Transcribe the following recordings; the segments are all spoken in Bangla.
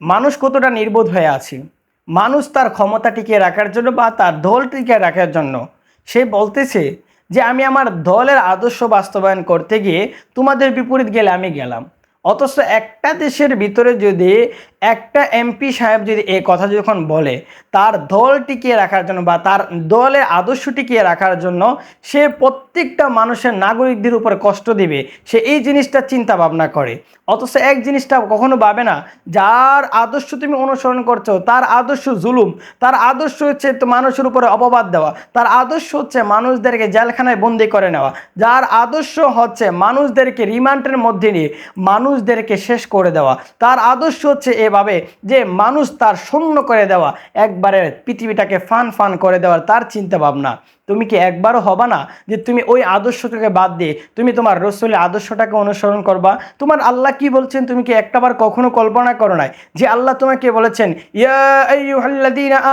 মানুষ কতটা নির্বোধ হয়ে আছে? মানুষ তার ক্ষমতা টিকিয়ে রাখার জন্য বা তার দল টিকিয়ে রাখার জন্য? সে বলতেছে যে, আমি আমার দলের আদর্শ বাস্তবায়ন করতে গিয়ে তোমাদের বিপরীত গেলে আমি গেলাম। অথচ একটা দেশের ভিতরে যদি একটা এমপি সাহেব যদি এই কথা যখন বলে, তার দল টিকিয়ে রাখার জন্য বা তার দলের আদর্শ টিকিয়ে রাখার জন্য সে প্রত্যেকটা মানুষের নাগরিকদের উপর কষ্ট দিবে। সে এই জিনিসটা চিন্তা ভাবনা করে। অথচ এক জিনিসটা কখনো ভাবে না, যার আদর্শ তুমি অনুসরণ করছ, তার আদর্শ জুলুম, তার আদর্শ হচ্ছে মানুষের উপরে অপবাদ দেওয়া, তার আদর্শ হচ্ছে মানুষদেরকে জেলখানায় বন্দি করে নেওয়া, যার আদর্শ হচ্ছে মানুষদেরকে রিমান্ডের মধ্যে নিয়ে মানুষদেরকে শেষ করে দেওয়া, তার আদর্শ হচ্ছে এভাবে যে মানুষ তার শূন্য করে দেওয়া একবারে পৃথিবীটাকে ফান ফান করে দেওয়ার তার চিন্তা ভাবনা তুমি কি একবারও হবা না যে তুমি ওই আদর্শটাকে বাদ দিয়ে তুমি তোমার রসুলের আদর্শটাকে অনুসরণ করবা? তোমার আল্লাহ কি বলছেন? তুমি কি একটাবার কখনো কল্পনা করো নাই যে আল্লাহ তোমাকে বলেছেন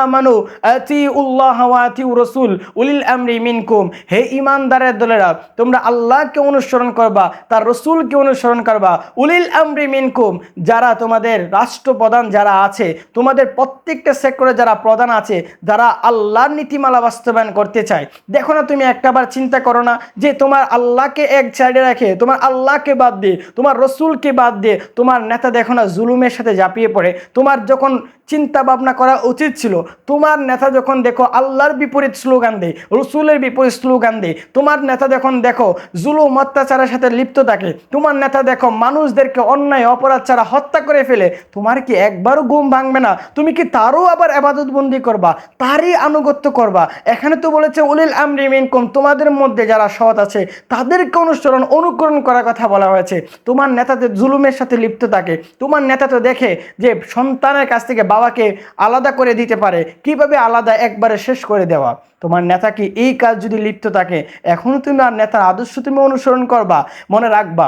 আমানু আতিউল্লাহ ওয়া আতিউ রাসূল উলিল আমরি মিনকুম। হে ঈমানদারের দলেরা, তোমরা আল্লাহকে অনুসরণ করবা, তার রসুলকে অনুসরণ করবা। উলিল আমরি মিনকুম, যারা তোমাদের রাষ্ট্রপ্রধান যারা আছে, তোমাদের প্রত্যেকটা সেক্টরে যারা প্রধান আছে, যারা আল্লাহর নীতিমালা বাস্তবায়ন করতে চায় দেখো না তুমি একটাবার চিন্তা করো না যে তোমার আল্লাহকে এক সাইডে রাখে, তোমার আল্লাহকে বাদ দিয়ে, তোমার রসুলকে বাদ দিয়ে, তোমার নেতা দেখো না জুলুমের সাথে ঝাঁপিয়ে পড়ে। তোমার যখন চিন্তা ভাবনা করা উচিত ছিল, তোমার নেতা যখন দেখো আল্লাহর বিপরীত স্লোগান দেয়, রসুলের বিপরীত স্লোগান দেয়, তোমার নেতা যখন দেখো জুলুম, অত্যাচারের সাথে লিপ্ত থাকে, তোমার নেতা দেখো মানুষদেরকে অন্যায়, অপরাধ ছাড়া হত্যা করে ফেলে, তোমার কি একবারও ঘুম ভাঙবে না? তুমি কি তারও আবার আবাদতবন্দি করবা? তারই আনুগত্য করবা? এখানে তো বলেছে উলিল আমরি মিনকুম, তোমাদের মধ্যে যারা সৎ আছে, তাদেরকে অনুসরণ, অনুকরণ করার কথা বলা হয়েছে। তোমার নেতাদের জুলুমের সাথে লিপ্ত থাকে। তোমার নেতা তো দেখে যে সন্তানের কাছ থেকে বাবাকে আলাদা করে দিতে পারে। কীভাবে আলাদা একবারে শেষ করে দেওয়া? তোমার নেতা কি এই কাজ যদি লিপ্ত থাকে, এখনও তুমি আর নেতার আদর্শ তুমি অনুসরণ করবা? মনে রাখবা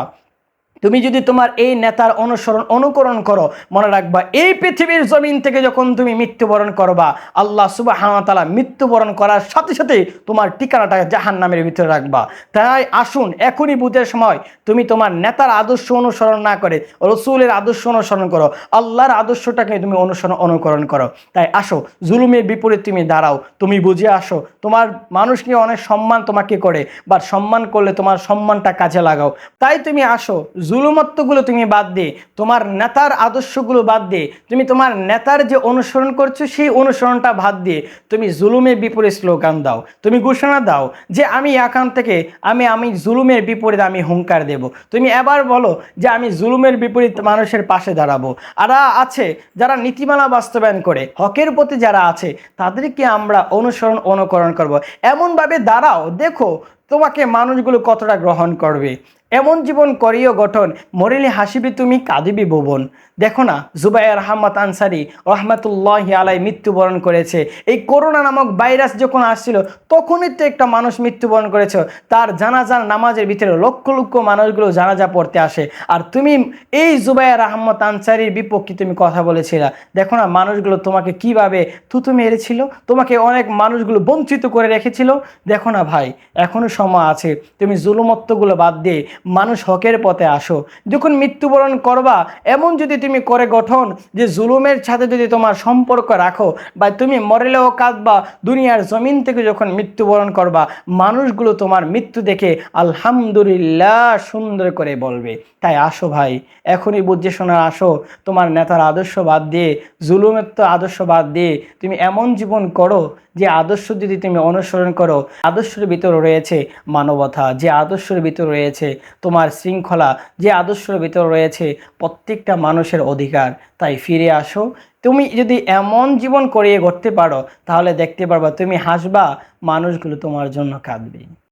তুমি যদি তোমার এই নেতার অনুসরণ, অনুকরণ করো, মনে রাখবা, এই পৃথিবীর জমিন থেকে যখন তুমি মৃত্যুবরণ করবা, আল্লাহ সুবাহ তালা মৃত্যুবরণ করার সাথে সাথে তোমার ঠিকানাটা জাহান নামের ভিতরে রাখবা। তাই আসুন, এখনই বুঝের সময় তুমি তোমার নেতার আদর্শ অনুসরণ না করে, রসুলের আদর্শ অনুসরণ করো, আল্লাহর আদর্শটাকে তুমি অনুসরণ, অনুকরণ করো। তাই আসো, জুলুমের বিপরীত তুমি দাঁড়াও, তুমি বুঝে আসো, তোমার মানুষ নিয়ে অনেক সম্মান তোমাকে করে বা সম্মান করলে তোমার সম্মানটা কাজে লাগাও। তাই তুমি আসো জুলুমত্বগুলো তুমি বাদ দিয়ে তোমার নেতার আদর্শগুলো বাদ দিয়ে তুমি তোমার নেতার যে অনুসরণ করছ সেই অনুসরণটা বাদ দিয়ে তুমি জুলুমের বিপরীত স্লোগান দাও, তুমি ঘোষণা দাও যে আমি এখান থেকে, আমি আমি জুলুমের বিপরীত আমি হুঙ্কার দেব। তুমি এবার বলো যে আমি জুলুমের বিপরীত মানুষের পাশে দাঁড়াবো। আর আছে যারা নীতিমালা বাস্তবায়ন করে, হকের প্রতি যারা আছে, তাদেরকে আমরা অনুসরণ, অনুকরণ করব। এমনভাবে দাঁড়াও, দেখো তোমাকে মানুষগুলো কতটা গ্রহণ করবে। এমন জীবন করিও গঠন, মরিলে হাসিবি তুমি, কাঁদিবি ভুবন দেখো না, জুবাইর আহমদ আনসারি রহমতুল্লাহ আলাই মৃত্যুবরণ করেছে। এই করোনা নামক ভাইরাস যখন আসছিল, তখনই তো একটা মানুষ মৃত্যুবরণ করেছে। তার জানাজার নামাজের ভিতরে লক্ষ লক্ষ মানুষগুলো জানাজা পড়তে আসে। আর তুমি এই জুবাইর আহমদ আনসারির বিপক্ষে তুমি কথা বলেছিলা। দেখো না, মানুষগুলো তোমাকে কীভাবে থুতু মেরেছিল? তোমাকে অনেক মানুষগুলো বঞ্চিত করে রেখেছিল? দেখো না ভাই, এখনও সময় আছে। তুমি জুলুমত্বগুলো বাদ দিয়ে মানুষ হকের পথে আসো। যখন মৃত্যুবরণ করবা, এমন যদি তুমি করে গঠন যে জুলুমের সাথে যদি তোমার সম্পর্ক রাখো বা তুমি মরেলেও কাঁদবা, দুনিয়ার জমিন থেকে যখন মৃত্যুবরণ করবা, মানুষগুলো তোমার মৃত্যু দেখে আলহামদুলিল্লাহ সুন্দর করে বলবে, তাই আসো ভাই, এখনই বুঝে শোনা, আসো, তোমার নেতার আদর্শ বাদ দিয়ে, জুলুমের তো আদর্শ বাদ দিয়ে তুমি এমন জীবন করো যে আদর্শ যদি তুমি অনুসরণ করো, আদর্শের ভিতর রয়েছে মানবতা, যে আদর্শের ভিতর রয়েছে তোমার শৃঙ্খলা যে আদর্শের ভিতরে রয়েছে প্রত্যেকটা মানুষের অধিকার। তাই ফিরে আসো। তুমি যদি এমন জীবন করিয়ে করতে পারো, তাহলে দেখতে পারবা তুমি হাসবা, মানুষগুলো তোমার জন্য কাঁদবে।